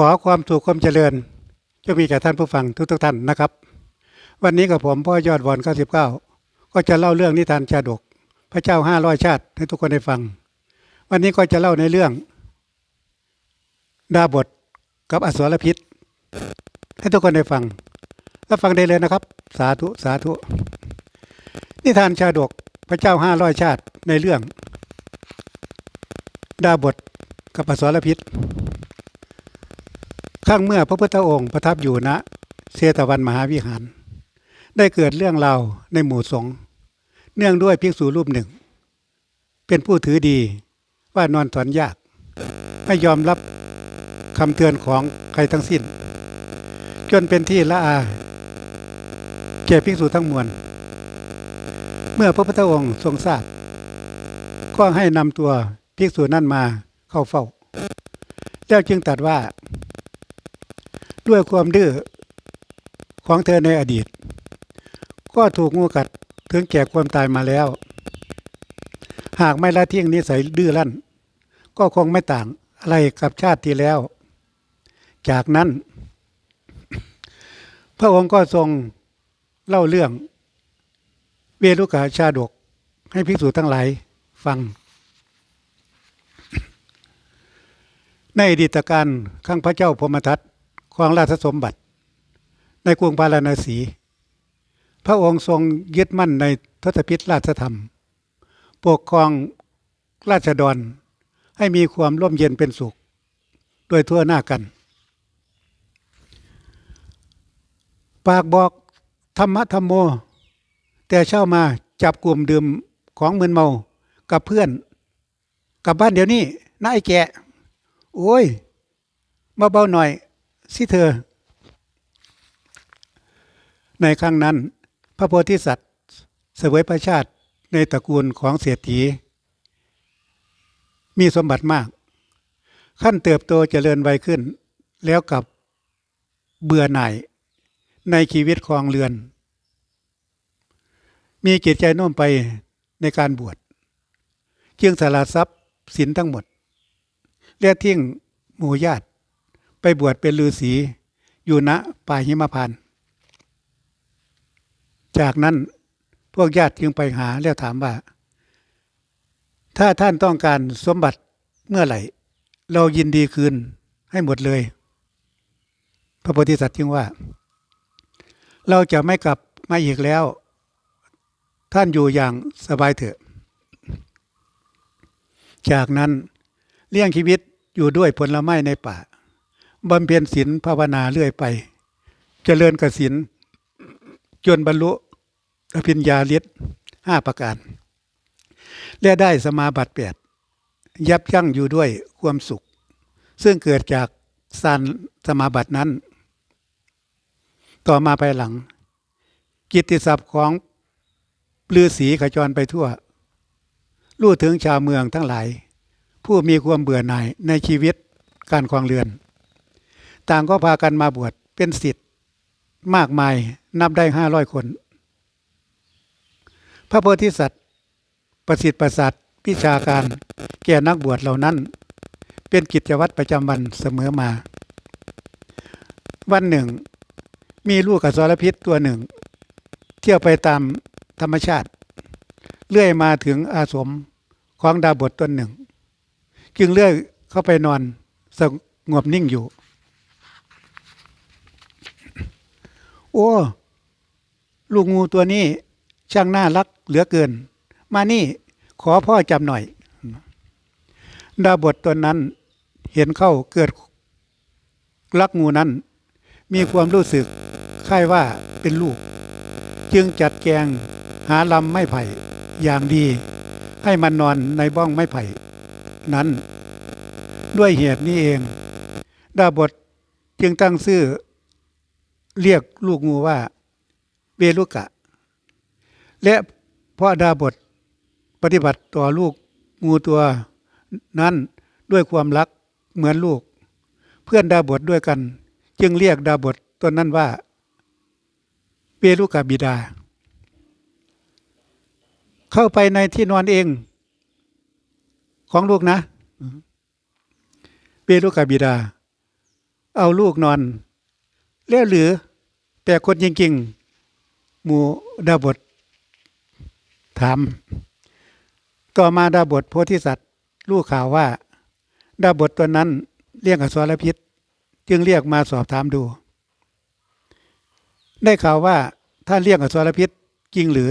ขอความสุขความเจริญจะมีแก่ท่านผู้ฟังทุกทุกๆท่านนะครับ วันนี้กับผมพ่อยอดวอน99 ก็จะเล่าเรื่องนิทานชาดก พระเจ้าห้าร้อยชาติให้ทุกคนได้ฟัง วันนี้ก็จะเล่าในเรื่อง ดาบทกับอสรพิษ ให้ทุกคนได้ฟัง แล้วฟังได้เลยนะครับ สาธุสาธุ นิทานชาดกพระเจ้าห้าร้อยชาติในเรื่อง ดาบทกับอสรพิษ ข้างเมื่อพระพุทธองค์ประทับอยู่ณเสตวันมหาวิหาร ได้เกิดเรื่องราวในหมู่สงฆ์เนื่องด้วยภิกษุรูปหนึ่ง เป็นผู้ถือดีว่านอนสอนยาก ไม่ยอมรับคำเตือนของใครทั้งสิ้น จนเป็นที่ละอาแก่ภิกษุทั้งมวล เมื่อพระพุทธองค์ทรงทราบ ก็ให้นำตัวภิกษุนั้นมาเข้าเฝ้า แล้วจึงตัดว่า ด้วยความดื้อของเธอในอดีต ก็ถูกงูกัดถึงแก่ความตายมาแล้ว หากไม่ละทิ้งนิสัยดื้อรั้น ก็คงไม่ต่างอะไรกับชาติที่แล้ว จากนั้น พระองค์ก็ทรงเล่าเรื่อง เวรุกาชาดกให้ภิกษุทั้งหลายฟัง ในอดีตการข้างพระเจ้าพมทัต ครองราชสมบัติ ในกรุงพาราณสี พระองค์ทรงยึดมั่นในทศพิธราชธรรม ปกครองราชดรให้มีความร่มเย็นเป็นสุข โดยทั่วหน้ากัน ปากบอกธรรมะธรรมโม แต่เช่ามาจับกลุ่มดื่มของมึนเมากับเพื่อนกลับบ้านเดี๋ยวนี้นายแกโอ้ยมาเบาหน่อย สิเธอ ในครั้งนั้น พระโพธิสัตว์เสวยพระชาติในตระกูลของเศรษฐี มีสมบัติมาก ขั้นเติบโตเจริญไวขึ้น แล้วกับเบื่อหน่ายในชีวิตครองเรือน มีจิตใจโน้มไปในการบวชจึงสละทรัพย์สินทั้งหมดและทิ้งหมู่ญาติ ไปบวชเป็นฤาษีอยู่ณป่าหิมพานต์จากนั้นพวกญาติจึงไปหาแล้วถามว่า ถ้าท่านต้องการสมบัติเมื่อไหร่ เรายินดีคืนให้หมดเลย พระโพธิสัตว์จึงว่า เราจะไม่กลับมาอีกแล้ว ท่านอยู่อย่างสบายเถอะ จากนั้นเลี้ยงชีวิตอยู่ด้วยผลไม้ในป่า บำเพ็ญศีลภาวนาเรื่อยไปเจริญกสินจนบรรลุอภิญญาฤทธิ์ห้าประการ และได้สมาบัติแปดยับยั้งอยู่ด้วยความสุข ซึ่งเกิดจากสานสมาบัตินั้น ต่อมาภายหลัง กิตติศัพท์ของฤาษีขจรไปทั่วรู้ถึงชาวเมืองทั้งหลาย ผู้มีความเบื่อหน่ายในชีวิตการครองเรือน ต่างก็พากันมาบวชเป็นสิทธิ์มากมายนับได้ห้าร้อยคน พระโพธิสัตว์ ประสิทธิ์ประสาทวิชาการแก่นักบวชเหล่านั้น เป็นกิจวัตรประจำวันเสมอมา วันหนึ่ง มีลูกกระสรพิษตัวหนึ่ง เที่ยวไปตามธรรมชาติ เลื่อยมาถึงอาสมของดาบทตนหนึ่ง จึงเลื่อยเข้าไปนอนสงบนิ่งอยู่ โอ้ ลูกงูตัวนี้ ช่างน่ารักเหลือเกิน มานี่ขอพ่อจำหน่อย ดาบทตนนั้นเห็นเข้าเกิดรักงูนั้น มีความรู้สึกคล้ายว่าเป็นลูก จึงจัดแกงหาลำไม้ไผ่อย่างดี ให้มันนอนในบ้องไม้ไผ่ นั้น ด้วยเหตุนี้เอง ดาบทจึงตั้งชื่อ เรียกลูกงูว่าเวลุกะ และพระดาบทปฏิบัติต่อลูกงูตัวนั้นด้วยความรักเหมือนลูก เพื่อนดาบทด้วยกัน จึงเรียกดาบทตนนั้นว่าเวลุกะบิดา เข้าไปในที่นอนเอง ของลูกนะเวลุกะบิดา เอาลูกนอน แล้วหรือ แต่คนจริงๆหมู่ดาบทถาม ต่อมาดาบทโพธิสัตว์รู้ข่าวว่า ดาบทตัวนั้นเลี้ยงอสรพิษ จึงเรียกมาสอบถามดู ได้ข่าวว่าท่านเลี้ยงอสรพิษจริงหรือ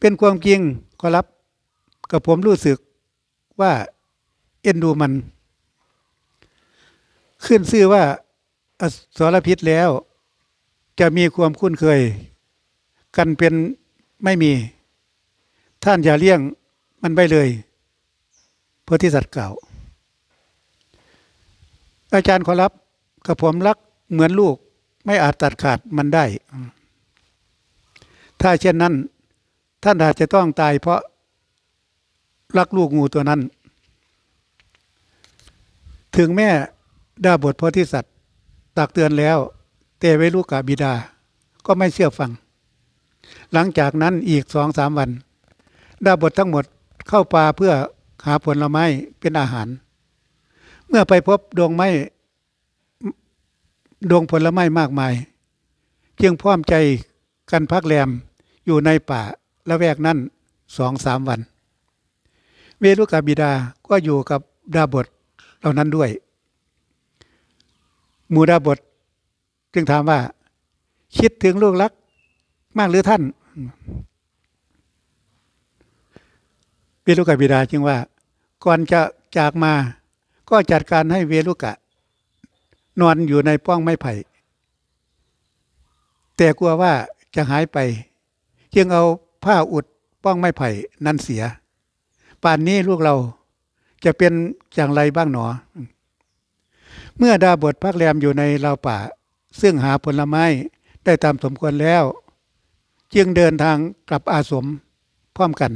เป็นความจริงขอรับกับผมรู้สึกว่าเอ็นดูมัน ขึ้นชื่อว่าอสรพิษแล้ว จะมีความคุ้นเคย กันเป็นไม่มี ท่านอย่าเลี้ยงมันไปเลยโพธิสัตว์เก่า อาจารย์ขอรับกับผมรักเหมือนลูกไม่อาจตัดขาดมันได้ ถ้าเช่นนั้น ท่านอาจจะต้องตายเพราะรักลูกงูตัวนั้น ถึงแม่ดาบทโพธิสัตว์ตักเตือนแล้ว แต่เวลุกาบิดา ก็ไม่เชื่อฟัง หลังจากนั้นอีกสองสามวันดาบททั้งหมดเข้าป่าเพื่อหาผลไม้เป็นอาหาร เมื่อไปพบดวงไม้ดวงผลไม้มากมาย จึงพร้อมใจกันพักแรมอยู่ในป่าละแวกนั้นสองสามวัน เวรุกาบิดาก็อยู่กับดาบทเหล่านั้นด้วย หมู่ดาบท จึงถามว่า คิดถึงลูกรัก มากหรือท่านเวรุกบิดาจึงว่า ก่อนจะจากมา ก็จัดการให้เวรุกะ นอนอยู่ในป้องไม้ไผ่ แต่กลัวว่าจะหายไป จึงเอาผ้าอุดป้องไม้ไผ่นั้นเสีย ป่านนี้ลูกเราจะเป็นอย่างไรบ้างหนอ เมื่อดาบทพักแรมอยู่ในราวป่า ซึ่งหาผลไม้ได้ตามสมควรแล้ว จึงเดินทางกลับอาสมพร้อมกัน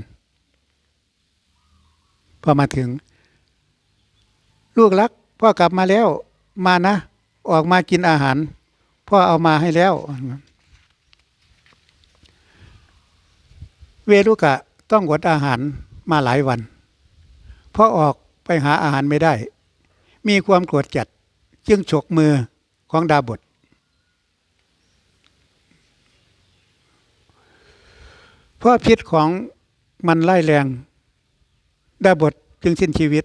พอมาถึง ลูกรักพ่อกลับมาแล้วมานะ ออกมากินอาหาร พ่อเอามาให้แล้ว เวรุกะต้องอดอาหารมาหลายวันพราะออกไปหาอาหารไม่ได้ มีความโกรธจัดจึงฉกมือของดาบท เพราะพิษของมันไล่แรงดาบทจึงสิ้นชีวิต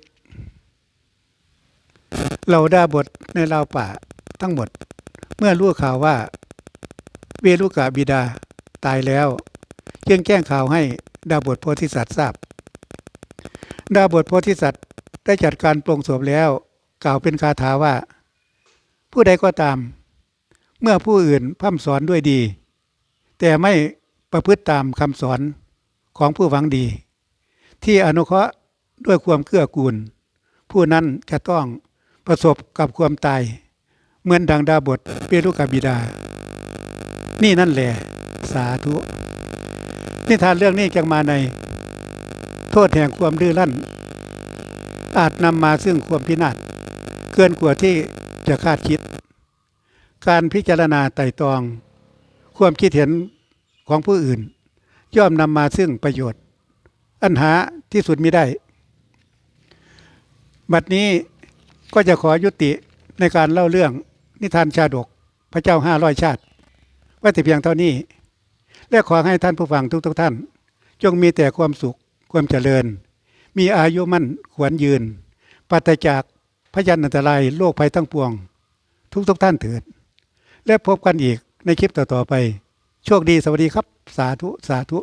เราดาบทในราวป่าทั้งหมด เมื่อรู้ข่าวว่า เวรุกะบิดาตายแล้วจึงแจ้งข่าวให้ดาบทโพธิสัตว์ทราบ ดาบทโพธิสัตว์ได้จัดการปลงศพแล้ว กล่าวเป็นคาถาว่า ผู้ใดก็ตาม เมื่อผู้อื่นพร่ำสอนด้วยดี แต่ไม่ ประพฤติตามคำสอนของผู้หวังดี ที่อนุเคราะห์ด้วยความเกื้อกูล ผู้นั้นจะต้องประสบกับความตาย เหมือนดังดาบทเปรุกาบิดา นี่นั่นแหละสาธุ นิทานเรื่องนี้จังมาใน โทษแห่งความดื้อรั้น อาจนำมาซึ่งความพินาศเกินกว่าที่จะคาดคิด การพิจารณาไต่ตรอง ความคิดเห็น ของผู้อื่น ย่อมนำมาซึ่งประโยชน์ อันหาที่สุดมิได้ บัดนี้ก็จะขอยุติในการเล่าเรื่องนิทานชาดกพระเจ้าห้าร้อยชาติ ไว้แต่เพียงเท่านี้ และขอให้ท่านผู้ฟังทุกๆทท่าน จงมีแต่ความสุขความเจริญ มีอายุมั่นขวัญยืนปราศจากพยันอันตรายโรคภัยทั้งปวง ทุกๆทท่านเถิด และพบกันอีกในคลิปต่อ ๆ ไป โชคดีสวัสดีครับ สาธุ สาธุ